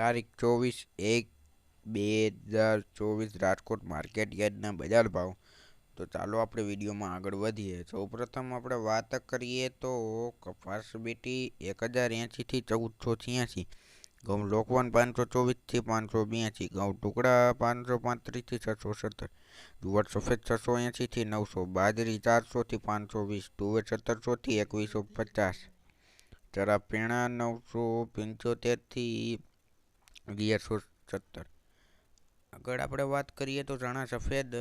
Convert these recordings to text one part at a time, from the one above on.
તારીખ ચોવીસ એક બે હજાર ચોવીસ રાજકોટ માર્કેટ યાર્ડના બજાર ભાવ. તો ચાલો આપણે વિડીયોમાં આગળ વધીએ. સૌપ્રથમ આપણે વાત કરીએ તો કપાસ બેટી એક હજાર એંશીથી ચૌદસો છ્યાસી ઘઉં લોકવન પાંચસો ચોવીસથી પાંચસો બ્યાસી ઘઉં ટુકડા પાંચસો પાંત્રીસથી છસો સત્તર, જુવાર સફેદ છસો એંશીથી નવસો, બાજરી ચારસોથી પાંચસો વીસ, તુવેર સત્તરસોથી એકવીસો પચાસ ચરા પીણા નવસો પંચોતેરથી અગિયારસો સત્તર. આગળ આપણે વાત કરીએ તો રાણા સફેદ,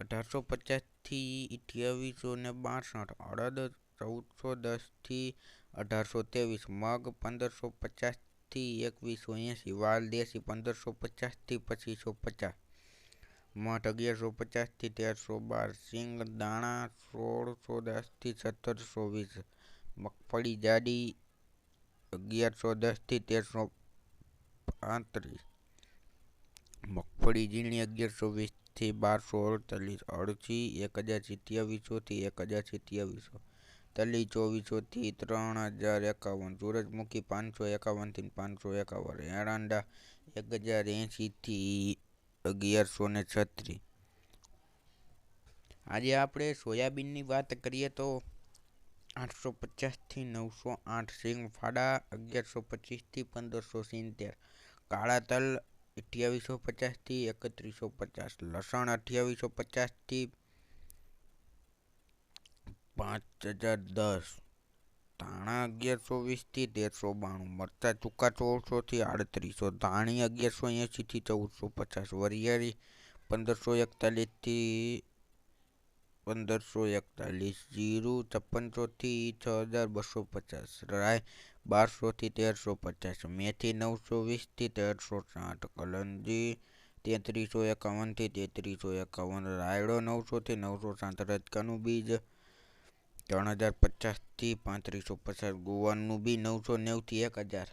અઢારસો પચાસથી અઠ્યાવીસો ને બાસઠ, અડદ ચૌદસો દસથી અઢારસો ત્રેવીસ, મગ પંદરસો પચાસથી એકવીસો એંસી વાલ દેશી પંદરસો પચાસથી પચીસો પચાસ, મઠ અગિયારસો પચાસથી તેરસો બાર, સિંગ દાણા સોળસો દસથી સત્તરસો વીસ, મગફળી જાડી અગિયારસો દસથી તેરસો પાંત્રીસ મગફળી ઝીણી અગિયારસો વીસથી બારસો અડતાલીસ અળસી એક હજાર સિત્યાવીસોથી એક હજાર સિત્યાવીસો, તલી ચોવીસોથી ત્રણ હજાર એકાવન, સૂરજમુખી પાંચસો એકાવનથી પાંચસો એકાવન, એરંડા એક હજાર એંશીથી અગિયારસો ને છત્રીસ. આજે આપણે સોયાબીનની વાત કરીએ તો આઠસો પચાસથી નવસો આઠ સિંગ ફાડા અગિયારસો પચીસથી પંદરસો સિત્તેર કાળા તલ અઠ્યાવીસો પચાસથી એકત્રીસો પચાસ, લસણ અઠ્યાવીસો પચાસથી પાંચ હજાર દસ, ધાણા અગિયારસો વીસથી તેરસો બાણું, મરચાં ચૂકા ચૌદસોથી આડત્રીસો, ધાણી અગિયારસો એંશીથી ચૌદસો પચાસ, વરિયાળી પંદરસો એકતાલીસથી પંદરસો એકતાલીસ, જીરું છપ્પનસોથી છ હજાર બસો પચાસ રાય બારસોથી તેરસો પચાસ, મેથી નવસો વીસથી તેરસો સાઠ, કલંજી તેત્રીસો એકાવનથી તેત્રીસો એકાવન, રાયડો નવસોથી નવસો સાઠ, રજકાનું બીજ ત્રણ હજાર પચાસથી પાંત્રીસો પચાસ, ગુવારનું બી નવસો નેવુંથી એક હજાર.